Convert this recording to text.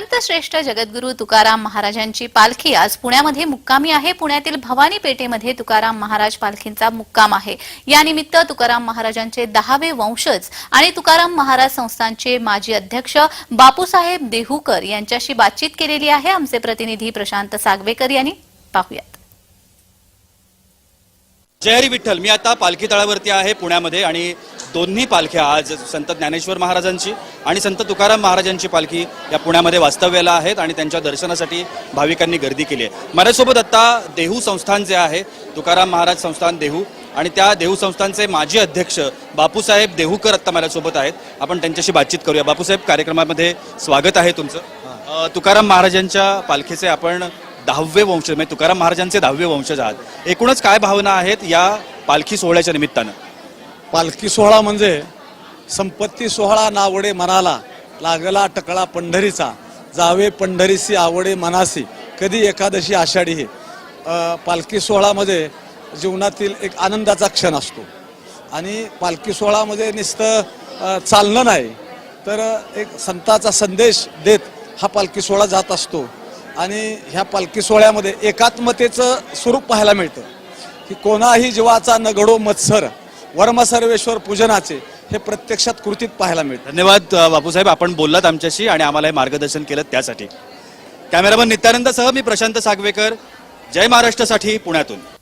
संतश्रेष्ठ जगद्गुरू तुकाराम महाराजांची पालखी आज पुण्यामध्ये मुक्कामी आहे. पुण्यातील भवानी पेठेमध्ये तुकाराम महाराज पालखींचा मुक्काम आहे. या निमित्त तुकाराम महाराजांचे दहावे वंशज आणि तुकाराम महाराज संस्थानचे माजी अध्यक्ष बापूसाहेब देहूकर यांच्याशी बातचीत केलेली आहे. आमचे प्रतिनिधी प्रशांत सागवेकर यांनी पाहूयात. जय हरी विठ्ठल. मी आता पालखी तळावरती आहे पुण्यामध्ये आणि दोन्ही पालख्या आज संत ज्ञानेश्वर महाराजांची आणि संत तुकाराम महाराजांची पालखी या पुण्यामध्ये वास्तव्याला आहेत आणि त्यांच्या दर्शनासाठी भाविकांनी गर्दी केली आहे. माझ्यासोबत आत्ता देहू संस्थान जे आहे तुकाराम महाराज संस्थान देहू आणि त्या देहू संस्थानचे माजी अध्यक्ष बापूसाहेब देहूकर आत्ता माझ्यासोबत आहेत. आपण त्यांच्याशी बातचीत करूया. बापूसाहेब कार्यक्रमामध्ये स्वागत आहे तुमचं. तुकाराम महाराजांच्या पालखीचे आपण दहावे वंशज म्हणजे तुकाराम महाराजांचे दहावे वंशज आहात. एकूणच काय भावना आहेत या पालखी सोहळ्याच्या निमित्तानं? पालखी सोहळा म्हणजे संपत्ती सोहळा नावडे मनाला लागला टकळा पंढरीचा जावे पंढरीसी आवडे मनासी कधी एकादशी आषाढी हे. पालखी सोहळामध्ये जीवनातील एक आनंदाचा क्षण असतो. आणि पालखी सोहळामध्ये नुसतं चालणं नाही तर एक संताचा संदेश देत हा पालखी सोहळा जात असतो. आणि ह्या पालखी सोहळ्यामध्ये एकात्मतेचं स्वरूप पाहायला मिळतं. की कोणाही जीवाचा न घडो मत्सर वर्मसर्वेश्वर पूजनाचे हे प्रत्यक्षात कृतीत पाहायला मिळतं. धन्यवाद बापूसाहेब. आपण बोललात आमच्याशी आणि आम्हाला हे मार्गदर्शन केलं त्यासाठी. कॅमेरामन नित्यानंदसह मी प्रशांत सागवेकर. जय महाराष्ट्रासाठी पुण्यातून.